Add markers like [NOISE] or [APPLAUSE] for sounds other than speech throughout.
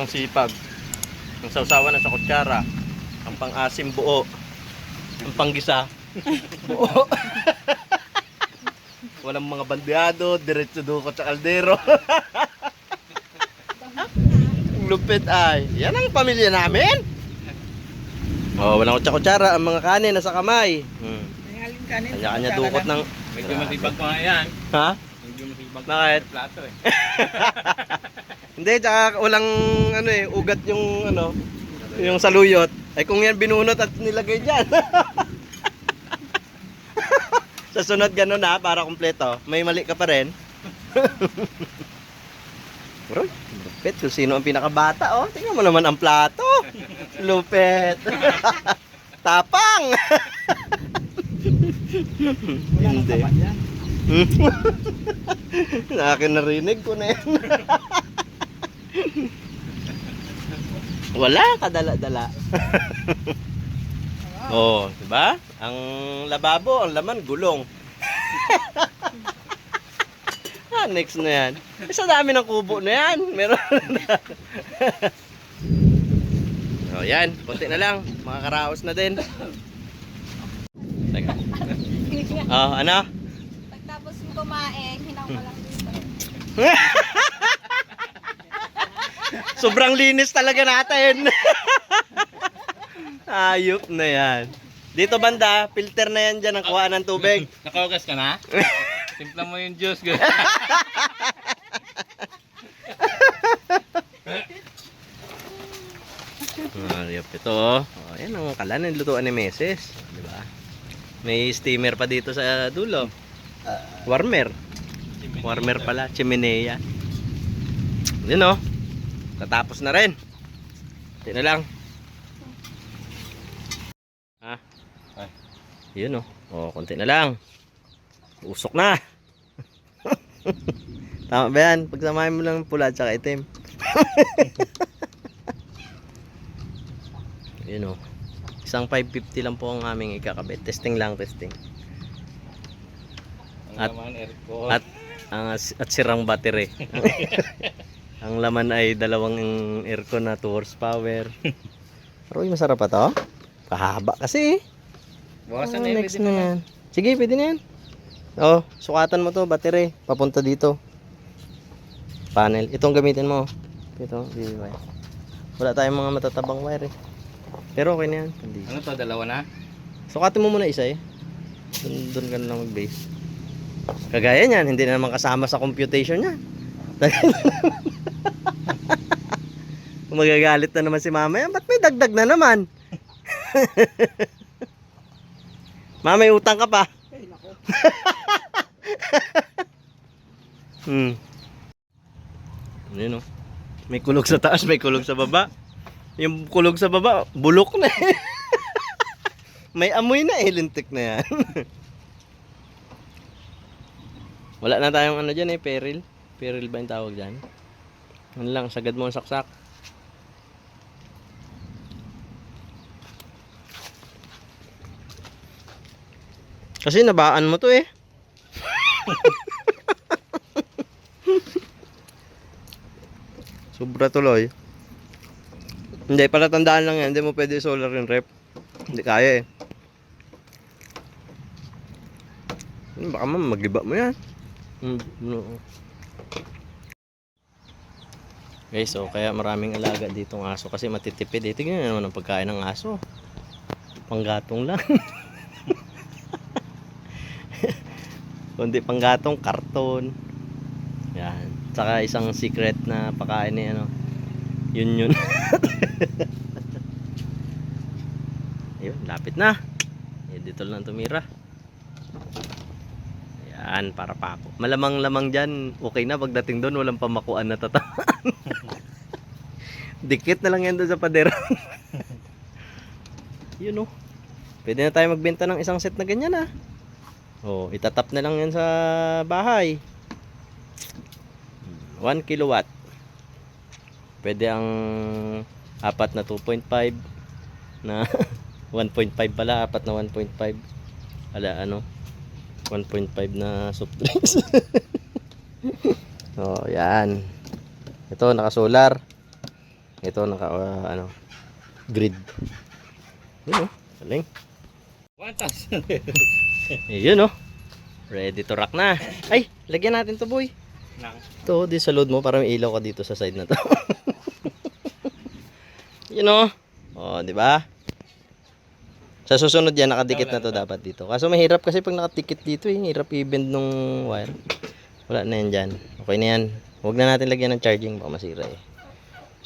sobrang sipag. Ang sausawan na sa kutsara. Ang pang-asim buo. Ang panggisa. [LAUGHS] buo. [LAUGHS] Walang mga bandeado, diretso dukot sa kaldero. Ang [LAUGHS] Lupit ay. Yan ang pamilya namin. Oh, walang kutsa-kutsara. Ang mga kanin nasa kamay. Hmm. Kanya-kanya dukot ng... Medyo masibag pa nga yan. Ha? Medyo masibag Bakit? yung plato eh. Hindi, tsaka walang ano eh, ugat yung ano, yung saluyot. Ay kung yan binunot at nilagay dyan. [LAUGHS] Sa sunod ganun na, para kumpleto. May mali ka pa rin. [LAUGHS] Bro, lupit. Kung sino ang pinakabata, oh. Tingnan mo naman ang plato. [LAUGHS] Lupit. Tapang. Hindi. Na akin narinig ko na yan. Wala, kadala-dala. [LAUGHS] oh, di ba? Ang lababo, ang laman gulong. [LAUGHS] ah, next na yan. Eh, Sa dami ng kubo na yan. Meron na. [LAUGHS] oh, yan. Kunti na lang. Makakaraos na din. Teka. Oh, ano? Pagtapos mo kumain, hinang mo lang dito. Sobrang linis talaga natin. [LAUGHS] Ayop na yan. Dito banda, filter na yan dyan ang kuha ng tubig. [LAUGHS] Nakaugas ka na? [LAUGHS] Simpla mo yung juice. guys. Ayop ito oh. oh yan ang kalan ng lutuan ni Meses. Di ba? May steamer pa dito sa dulo. Warmer. Warmer pala, chimenea. Yun oh. Tatapos na rin. Ito na lang. Ha? Ay. Yun oh. Oh, konti na lang. Usok na. [LAUGHS] Tama ba yan? Pagsamahin mo lang pula at saka itim. [LAUGHS] Yun oh. Isang 550 lang po ang aming ikakabit. Testing lang, testing. Ang At-. At ang at sirang battery. [LAUGHS] ang laman ay dalawang aircon na 2 horsepower. [LAUGHS] Roy, masarap pa to? Kahaba kasi. Bawasan Oh, na yun. next na yan. Sige, pwede na yan. Oh, sukatan mo to, battery. Papunta dito. Panel. Itong gamitin mo. Ito, di wire. Wala tayong mga matatabang wire eh. Pero okay na yan. Hindi. Ano to, dalawa na? Sukatin mo muna isa eh. Doon, doon ka na lang mag-base. Kagaya niyan, hindi na naman kasama sa computation niya. [LAUGHS] Magagalit na naman si mama. Ba't may dagdag na naman? [LAUGHS] mama, may utang ka pa. Ay, nako. [LAUGHS] Hmm. Oh. May kulog sa taas, may kulog sa baba. Yung kulog sa baba, bulok na eh. [LAUGHS] may amoy na eh, lintik na yan. Wala na tayong ano dyan eh, peril. Peril ba yung tawag dyan? Ano lang, sagad mo ang saksak. Kasi nabaan mo to eh. [LAUGHS] Sobra tuloy. Hindi, pala tandaan lang yan. Hindi mo pwede solar yung rep. Hindi kaya eh. Hmm, Baka man magiba mo yan. No. Guys, so kaya maraming alaga ditong aso kasi matitipid eh. Tingnan nyo naman ang pagkain ng aso. Panggatong lang. [LAUGHS] Kundi panggatong, karton. Yan. Tsaka isang secret na pakain ni ano. Yun yun. [LAUGHS] Ayun, lapit na. Eh, dito lang tumira. Yan, para pako. Malamang-lamang dyan, okay na pagdating doon, walang pamakuan na tatamaan. [LAUGHS] Dikit na lang yan doon sa padero. [LAUGHS] Yun oh. Pwede na tayo magbenta ng isang set na ganyan ah. Oh, itatap na lang yan sa bahay. 1 kilowatt. Pwede ang apat na 2.5 na [LAUGHS] 1.5 pala, apat na 1.5. Ala ano? 1.5 na soft drinks. [LAUGHS] oh, yan. Ito naka-solar. Ito naka uh, ano grid. Ano? Galing. 1,000. [LAUGHS] Ayun oh. Ready to rock na. Ay, lagyan natin to boy. Nang. To, di sa load mo para may ilaw ka dito sa side na to. [LAUGHS] Yun oh. Oh, di ba? Sa susunod yan, nakadikit na to dapat dito. Kaso mahirap kasi pag nakadikit dito eh. Hirap i-bend nung wire. Wala na yan dyan. Okay na yan. Huwag na natin lagyan ng charging. Baka masira eh.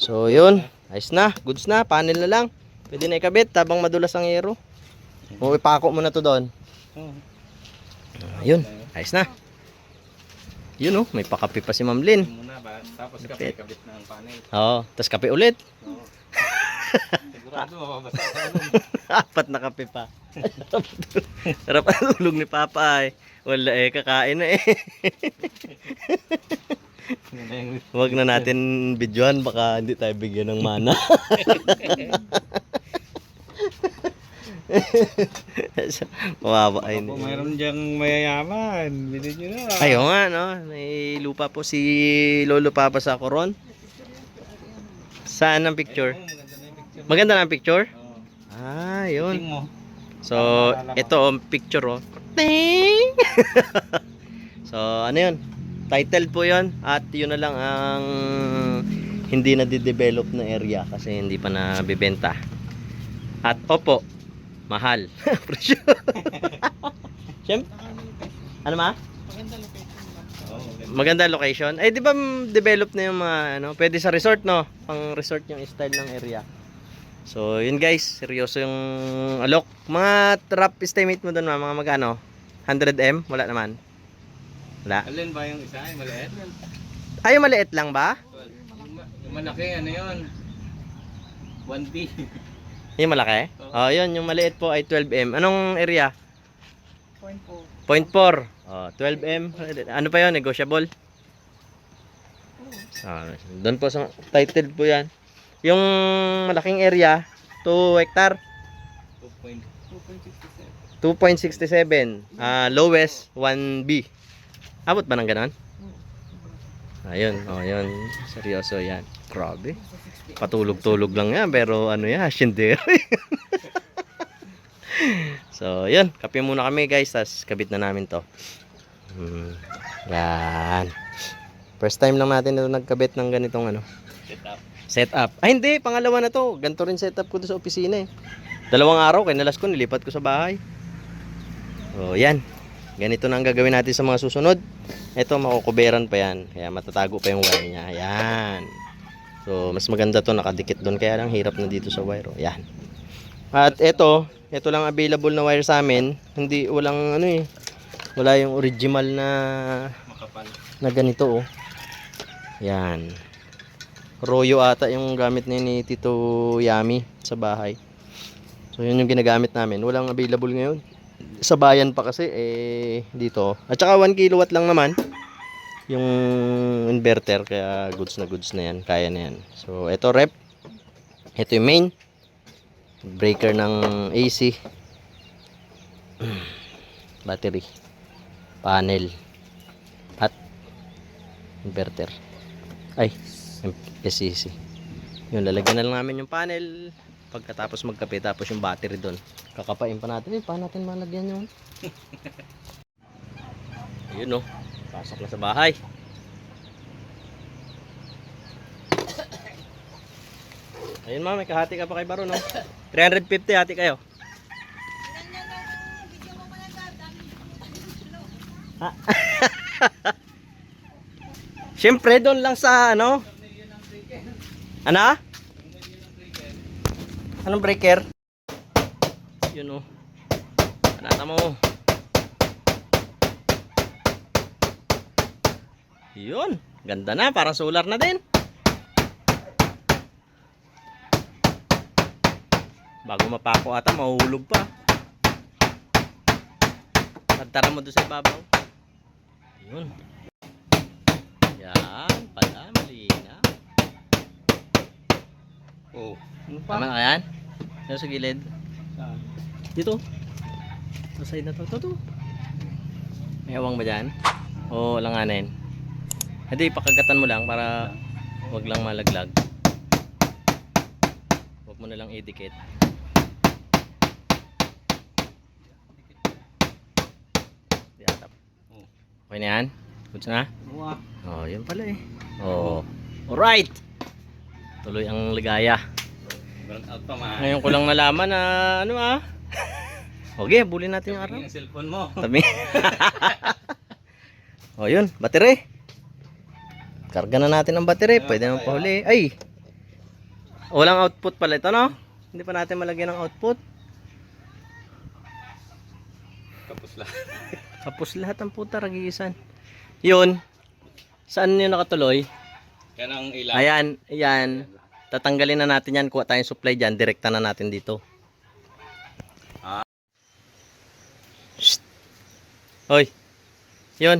So yun. Ayos na. Goods na. Panel na lang. Pwede na ikabit habang madulas ang aero. O ipako mo na to doon. Oh. Ayun. Ayos na. Yun oh. May pakapi pa si Ma'am Lynn. Yun muna ba? Tapos kape kabit ng panel. Oo. Tapos kape ulit. Oo. Sigurado mababasa ka nun. Apat na kape pa. [LAUGHS] Sarap ang tulog ni Papa eh. Wala eh, kakain na eh. Yun [LAUGHS] na Huwag na natin videohan, baka hindi tayo bigyan ng mana. [LAUGHS] [LAUGHS] Mawawa ay Ako, mayroon diyang mayayaman. Bili nyo na. Ayo nga, no? May lupa po si Lolo Papa sa Coron. Saan ang picture? Maganda na ang picture? Ah, yun. So, ito ang picture oh. Ting! [LAUGHS] so, ano yun? Title po yun. At yun na lang ang hindi na di-develop na area kasi hindi pa nabibenta. At opo, mahal. [LAUGHS] Presyo. Siyempre. Ano ma? Maganda. Maganda location. Eh, di ba develop na yung mga, ano, pwede sa resort, no? Pang resort yung style ng area. So, yun guys, seryoso yung alok. Mga trap estimate mo doon, mga magkano? 100M? Wala naman. Wala. Alin ba yung isa? Yung maliit? Ay, yung maliit lang ba? Yung, ma- yung malaki, ano yun? 1B. [LAUGHS] Yung malaki? Oh, yun, yung maliit po ay 12M. Anong area? Point po. Point 4. Oh, 12M. Ano pa yun? Negotiable? Ah, doon po sa title po yan. Yung malaking area, 2 hectare. 2.67. 2.67. Ah, lowest 1B. Abot ba ng ganon? Ayun, oh, yun. Seryoso yan. Grabe. Patulog-tulog lang yan, pero ano yan, asyendero. [LAUGHS] so, yun. Kape muna kami guys, tas kabit na namin to. Hmm. Yan. First time lang natin na nagkabit ng ganitong ano, Setup. setup. Ay, hindi. Pangalawa na to. Ganito rin setup ko sa opisina eh. Dalawang araw, kinalas ko, nilipat ko sa bahay. O, yan. Ganito na ang gagawin natin sa mga susunod. Ito, makukuberan pa yan. Kaya matatago pa yung wire niya. Yan. So, mas maganda to nakadikit doon. Kaya lang hirap na dito sa wire. O, yan. At ito, ito lang available na wire sa amin. Hindi, walang ano eh. Wala yung original na Makapal. na ganito oh. Yan. Royo ata yung gamit ni, ni Tito Yami sa bahay. So yun yung ginagamit namin. Walang available ngayon. Sa bayan pa kasi eh dito. At saka 1 kilowatt lang naman yung inverter kaya goods na goods na yan. Kaya na yan. So ito rep. Ito yung main breaker ng AC. [CLEARS THROAT] Battery. Panel. At inverter. Ay, SCC. Yun, lalagyan na lang namin yung panel pagkatapos magkape tapos yung battery doon. Kakapain pa natin. Eh, paano natin malagyan yun? [LAUGHS] Ayun no. Pasok na sa bahay. Ayun ma, may kahati ka pa kay Baro no. 350 hati kayo. [LAUGHS] Siyempre doon lang sa ano? Ano? Anong breaker? Yun oh. Panata mo. Yun. Ganda na. Parang solar na din. Bago mapako ata, mahuhulog pa. Tagtara mo doon sa ibabaw. Yun. Yan, pala, malina. Oh. Ano Tama na yan? Dito sa gilid. Saan? Dito. Sa side na to. Ito to. May awang ba dyan? O langanin? Hindi, pakagatan mo lang para wag lang malaglag. mo na lang idikit. Di atap. Oh. Okay na yan? Goods na? Wow. Oh, yun pala eh. Oh. Alright! Tuloy ang ligaya. Ngayon ko lang nalaman na ano ah. [LAUGHS] Okay, bulin natin yung araw. Yung cellphone mo. Tabi. [LAUGHS] oh, yun, battery. Karga na natin ang battery. Pwede naman pahuli. Ay. Walang output pala ito, no? Hindi pa natin malagyan ng output. Kapos lang. [LAUGHS] Tapos lahat ang puta ragisan. Yun. Saan yun nakatuloy? Yan ang ilaw. Ayan, ayan. Tatanggalin na natin yan. Kuha tayong supply dyan. Direkta na natin dito. Ah. Shh. Hoy. Yun.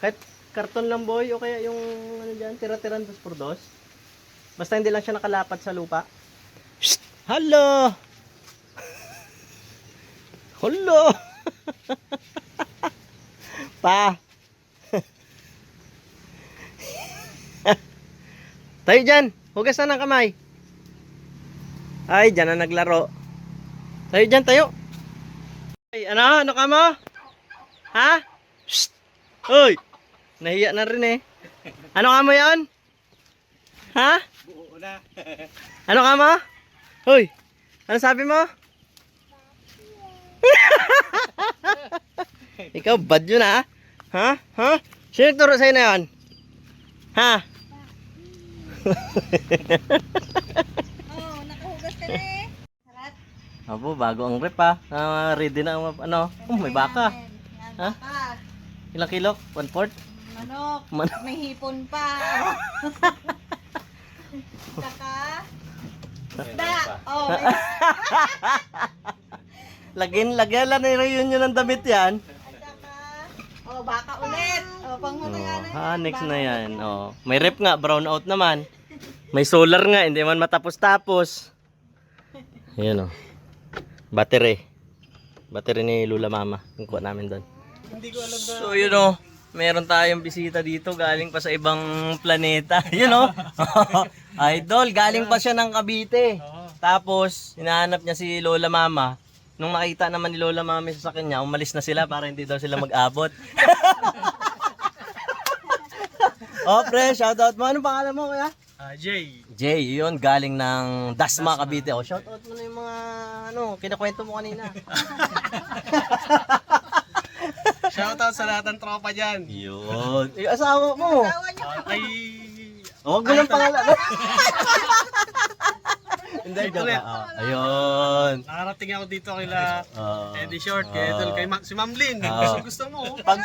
Kahit karton lang boy o kaya yung ano dyan, tira-tiran dos por dos. Basta hindi lang siya nakalapat sa lupa. Shh. Hello! [LAUGHS] Hello! [LAUGHS] pa! [LAUGHS] Tayo dyan. Hugas na ng kamay. Ay, dyan na naglaro. Tayo dyan, tayo. Ay, ano? Ano ka mo? Ha? Shh! Hoy! Nahiya na rin eh. Ano ka mo yan? Ha? Buo na. Ano ka mo? Hoy! Ano sabi mo? [LAUGHS] Ikaw, bad yun ha? Ha? Ha? Sino nagturo sa'yo na yun? Ha? Oh, nakahugas ka na eh. Sarat. Abo, bago ang rep. Ah, ready na ang ano. Oh, may baka. Yan, Ha? Ilang kilo? One fourth? Manok. Manok. May hipon pa. [LAUGHS] Saka. Da. Oh, may [LAUGHS] Lagyan, lagyan lang na reunion ng damit yan. saka. Oh, baka ulit. Oh, pang Oh, na ha, next na yan. Oh. May rep nga, brown out naman. May solar nga, hindi man matapos-tapos. Ayan oh. Battery. Battery ni Lula Mama. Yung kuha namin doon. So yun oh. Meron tayong bisita dito galing pa sa ibang planeta. [LAUGHS] Yun oh. [LAUGHS] Idol, galing pa siya ng Cavite. Tapos, hinahanap niya si Lola Mama. Nung nakita naman ni Lola Mama sa kanya, umalis na sila para hindi daw sila mag-abot. [LAUGHS] oh, pre, shoutout mo. Anong pangalan mo, kuya? Ah, Jay. Jay, yun, galing ng Dasma, Cavite. Oh, shoutout mo na yung mga, ano, kinakwento mo kanina. Shoutout sa lahat ng tropa dyan. yun. Yung asawa mo. Asawa niyo. Kay... Oh, Huwag mo lang pangalan. [LAUGHS] Hindi, joke lang. Oh, ayun. Nakarating ako dito kila Oh. Eddie Short, kay Idol, kay Ma- si Ma'am Lynn. Ah. Gusto, gusto mo. oh. [LAUGHS] Pag,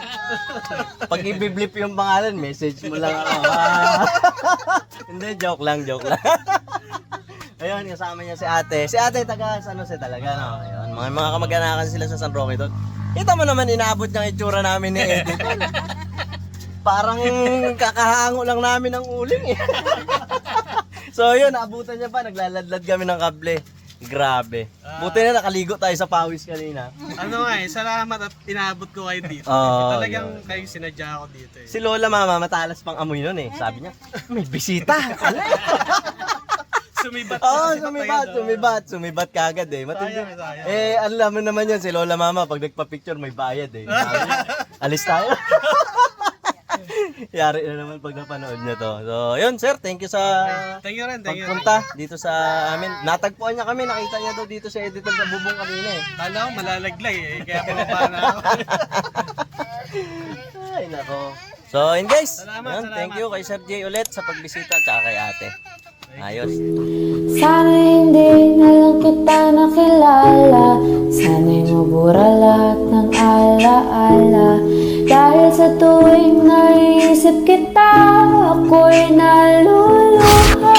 pag ibiblip yung pangalan, message mo lang ako. Ah. [LAUGHS] Hindi, joke lang, joke lang. Ayun, kasama niya si ate. Si ate taga San Jose talaga, no? Ayun, mga, mga kamag-anakan sila sa San Roque doon. Kita mo naman, inaabot ang itsura namin ni Eddie. Parang kakahango lang namin ng uling eh. [LAUGHS] so yun, naabutan niya pa, naglaladlad kami ng kable. Grabe. Buti na nakaligo tayo sa pawis kanina. ano nga eh, salamat at inabot ko kayo dito. Oo, Talagang kayo sinadya ako dito eh. Si Lola Mama, matalas pang amoy nun eh. Sabi niya, may bisita. [LAUGHS] Sumibat. Oo, oh, sumibat, sumibat. Sumibat kagad eh. Matindi. Sayang, sayang. Eh, alam mo naman yun, si Lola Mama, pag nagpa-picture, may bayad eh. Alis tayo. [LAUGHS] Yari na naman pag napanood niya to. So, yun sir, thank you sa Thank you rin, thank you. pagpunta dito sa amin. Natagpuan niya kami, nakita niya daw dito sa editor sa bubong kanina eh. Kala ko malalaglay eh, kaya pinapa na ako. [LAUGHS] Ay, nako. So, yun guys. Salamat, Yun, Thank salamat. you kay Sir Jay ulit sa pagbisita at kay ate. Ayos. Sana hindi na lang kita nakilala. Sana'y mabura lahat ng alaala. Dahil sa tuwing naiisip kita Ako'y naluluha